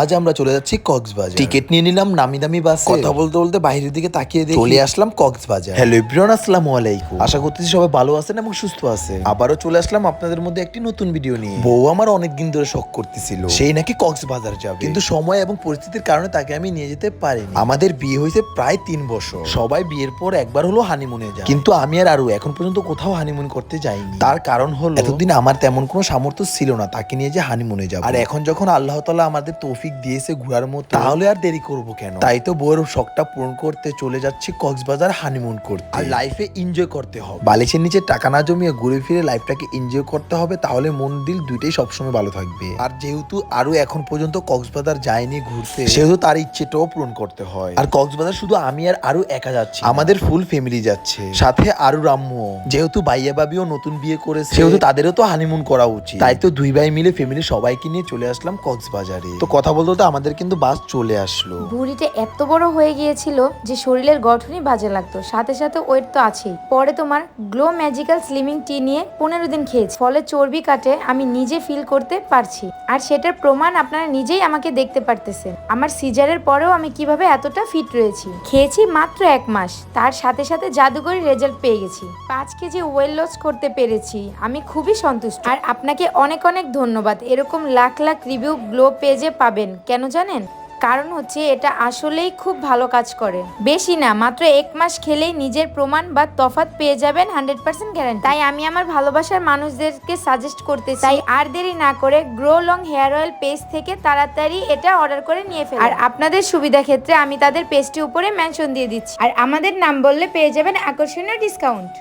আজ আমরা চলে যাচ্ছি কক্সবাজার। টিকিট নিয়ে নিলাম নামি দামি বাস কথা বলতে বলতে বাইরের দিকে তাকিয়ে দেখি। চলে আসলাম কক্সবাজার। হ্যালো এভরিওয়ান আসসালামু আলাইকুম। আশা করতেছি সবাই ভালো আছেন এবং সুস্থ আছেন। আবারও চলে আসলাম আপনাদের মধ্যে একটি নতুন ভিডিও নিয়ে। বউ আমার অনেকদিন ধরে শখ করতেছিল। সেই নাকি কক্সবাজার যাবে। কিন্তু সময় এবং পরিস্থিতির কারণে তাকে আমি নিয়ে যেতে পারিনি। আমাদের বিয়ে হয়েছে প্রায় তিন বছর। সবাই বিয়ের পর একবার হলো হানিমুনে যায়। কিন্তু আমি আর আরু এখন পর্যন্ত কোথাও হানিমুন করতে যাইনি। তার কারণ হলো এতদিন আমার তেমন কোনো সামর্থ্য ছিল না তাকে নিয়ে যে হানিমুনে যাব। আর এখন যখন আল্লাহ তাআলা আমাদের তৌফিক দিয়েছে ঘোরার মতো। তাহলে আর দেরি করব কেন? তাই তো বউয়ের শখটা পূরণ করতে চলে যাচ্ছি কক্সবাজার হানিমুন করতে। আর লাইফে এনজয় করতে হবে। বালিশের নিচে টাকা না জমিয়ে ঘুরে ফিরে লাইফটাকে এনজয় করতে হবে তাহলে মন দিল দুইটাই সবসময় ভালো থাকবে। আর যেহেতু আরও এখন পর্যন্ত কক্সবাজার যায়নি ঘুরতে সেহেতু তার ইচ্ছেটাও পূরণ করতে হয়। আর কক্সবাজার শুধু আমি আর আরও একা যাচ্ছি আমাদের ফুল ফ্যামিলি যাচ্ছে। সাথে আরও রাম্মু। যেহেতু বাইয়া বাবিও নতুন বিয়ে করেছে সেহেতু তাদেরও তো হানিমুন করা উচিত। তাই তো দুই ভাই মিলে ফ্যামিলি সবাইকে নিয়ে চলে আসলাম কক্সবাজারে। তো কথা বলতে বলতে আমাদের কিন্তু বাস চলে আসলো। ভুঁড়িটা এত বড় হয়ে গিয়েছিল যে শরীরের গঠনই বাজে লাগতো। সাথে সাথে ওয়েট তো আছেই। পরে তোমার গ্লো ম্যাজিক্যাল স্লিমিং টি নিয়ে পনেরো দিন খেয়েছি। ফলে চর্বি কাটে আমি নিজে ফিল করতে পারছি। আর সেটার প্রমাণ আপনারা নিজেই আমাকে দেখতে পারতেছেন। আমার সিজারের পরেও আমি কীভাবে এতটা ফিট রয়েছি। খেয়েছি মাত্র এক মাস। তার সাথে সাথে জাদুকরি রেজাল্ট পেয়ে গেছি। পাঁচ কেজি ওয়েল লস করতে পেরেছি। আমি খুবই সন্তুষ্ট। আর আপনাকে অনেক অনেক ধন্যবাদ। এরকম লাখ লাখ রিভিউ গ্লো পেজে পাবেন। কেন জানেন? কারণ হচ্ছে এটা আসলেই খুব ভালো কাজ করে। বেশি না, মাত্র এক মাস খেলেই নিজের প্রমাণ বা তফাৎ পেয়ে যাবেন হান্ড্রেড পার্সেন্ট গ্যারান্টি তাই আমি আমার ভালোবাসার মানুষদেরকে সাজেস্ট করতে চাই আর দেরি না করে grow long hair oil page থেকে তাড়াতাড়ি এটা অর্ডার করে নিয়ে ফেলুন। আর আপনাদের সুবিধা ক্ষেত্রে আমি তাদের পেজটি উপরে মেনশন দিয়ে দিচ্ছি। আর আমাদের নাম বললে পেয়ে যাবেন আকর্ষণীয় ডিসকাউন্ট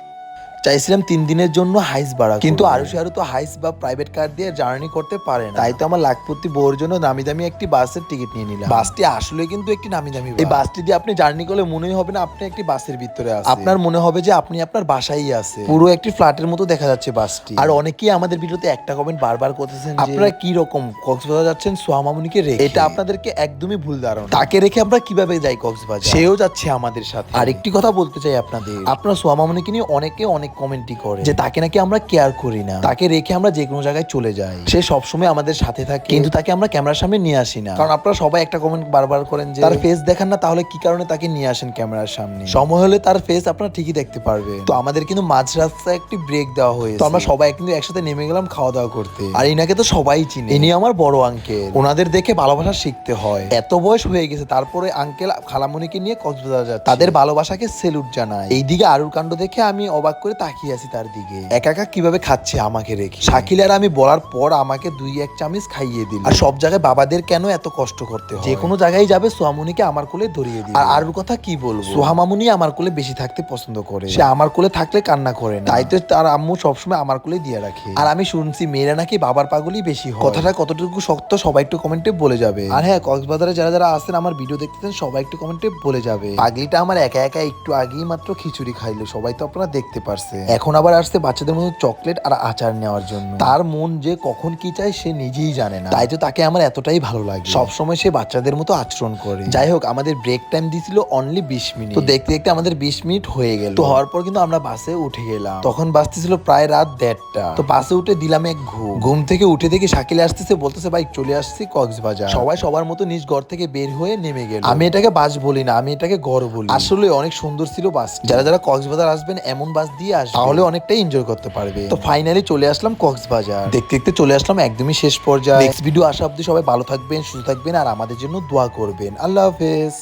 চাইছিলাম তিন দিনের জন্য হাইস বাড়া কিন্তু আরও আরও তো হাইস বা প্রাইভেট কার দিয়ে জার্নি করতে পারে না। তাই তো আমার লাখপতি বউর জন্য নামি দামি একটি বাসের টিকিট নিয়ে নিলাম। বাসটি আসলে কিন্তু একটি নামি দামি এই বাসটি দিয়ে আপনি জার্নি করলে মনেই হবে না আপনি একটি বাসের ভিতরে আছেন। আপনার মনে হবে যে আপনি আপনার বাসায় আছে পুরো একটি ফ্ল্যাটের মতো দেখা যাচ্ছে বাসটি। আর অনেকেই আমাদের ভিডিওতে একটা কমেন্ট বারবার করতেছেন আপনারা কি রকম কক্সবাজার যাচ্ছেন? সোহামামুনিকে রেখে। এটা আপনাদেরকে একদমই ভুল ধারণা। তাকে রেখে আমরা কীভাবে যাই কক্সবাজার? সেও যাচ্ছে আমাদের সাথে। আরেকটি কথা বলতে চাই আপনাদের। আপনার সোহামামুনিকে নিয়ে অনেকে অনেক কমেন্টই করে। যে তাকে নাকি আমরা কেয়ার করি না। তাকে রেখে আমরা যে কোনো জায়গায় চলে যাই। সে সবসময় আমাদের সাথে থাকে। কিন্তু তাকে আমরা ক্যামেরার সামনে নিয়ে আসি না। কারণ আপনারা সবাই একটা কমেন্ট বারবার করেন যে তার ফেস দেখান না তাহলে কি কারণে তাকে নিয়ে আসেন ক্যামেরার সামনে? সময় হলে তার ফেস আপনারা ঠিকই দেখতে পারবেন। তো আমাদের কিন্তু মাঝ রাস্তায় একটি ব্রেক দেওয়া হয়েছে। তো আমরা সবাই কিন্তু একসাথে নেমে গেলাম খাওয়া দাওয়া করতে। আর ইনাকে তো সবাই চিনে। ইনি আমার বড় আঙ্কেল ওনাদের দেখে ভালোবাসা শিখতে হয়। এত বয়স হয়ে গেছে তারপরে আঙ্কেল খালামণিকে নিয়ে কক্সবাজার যাচ্ছে। তাদের ভালোবাসাকে সেলুট জানায়। এইদিকে আরুর কাণ্ড দেখে আমি অবাক করে তাকিয়ে আছি তার দিকে। একা একা কীভাবে খাচ্ছে আমাকে রেখে? শাকিল আর আমি বলার পর আমাকে দুই এক চামচ খাইয়ে দিল। আর সব জায়গায় বাবাদের কেন এত কষ্ট করতে যে কোনো জায়গায় যাবে সোহামুনিকে আমার কোলে ধরিয়ে দিল আর কথা কি বলব? সোহামামুনি আমার কোলে বেশি থাকতে পছন্দ করে। সে আমার কোলে থাকলে কান্না করে না। তাই তো তার আম্মু সবসময় আমার কোলে দিয়ে রাখে। আর আমি শুনছি মেয়েরা নাকি বাবার পাগলই বেশি হয়। কথাটা কতটুকু শক্ত সবাই একটু কমেন্টে বলে যাবে। আর হ্যাঁ কক্সবাজারে যারা যারা আছেন, আমার ভিডিও দেখতেছেন সবাই একটু কমেন্টে বলে যাবে। পাগলিটা আমার একা একা একটু আগেই মাত্র খিচুড়ি খাইলো। সবাই তো আপনারা দেখতে পারছে এখন আবার আসছে বাচ্চাদের মতো চকলেট আর আচার নেওয়ার জন্য। তার মন যে কখন কি চায় সে নিজেই জানে না। তাই তো তাকে আমার এতটাই ভালো লাগে। সবসময় সে বাচ্চাদের মতো আচরণ করে। যাই হোক, আমাদের ব্রেক টাইম দিছিল অনলি বিশ মিনিট। তো দেখতে দেখতে আমাদের বিশ মিনিট হয়ে গেল। তো হওয়ার পর কিন্তু আমরা বাসে উঠে গেলাম। তখন বাসতেছিল প্রায় রাত দেড়টা। তো বাসে উঠে দিলাম এক ঘুম। ঘুম থেকে উঠে দেখি শাকিলে আসতেছে, বলতেছে, ভাই, চলে আসছি কক্সবাজার। সবাই সবার মতো নিজ ঘর থেকে বের হয়ে নেমে গেল। আমি এটাকে বাস বলি না, আমি এটাকে গড় বলি। আসলে অনেক সুন্দর ছিল বাস যারা যারা কক্সবাজার আসবেন, এমন বাস দিয়ে আসবে। তাহলে অনেকটাই এনজয় করতে পারবে। তো ফাইনালি চলে আসলাম কক্সবাজার। দেখতে দেখতে চলে আসলাম একদমই শেষ পর্যায়ে। নেক্সট ভিডিও আসা অব্দি সবাই ভালো থাকবেন সুস্থ থাকবেন আর আমাদের জন্য দোয়া করবেন। আল্লাহ হাফেজ।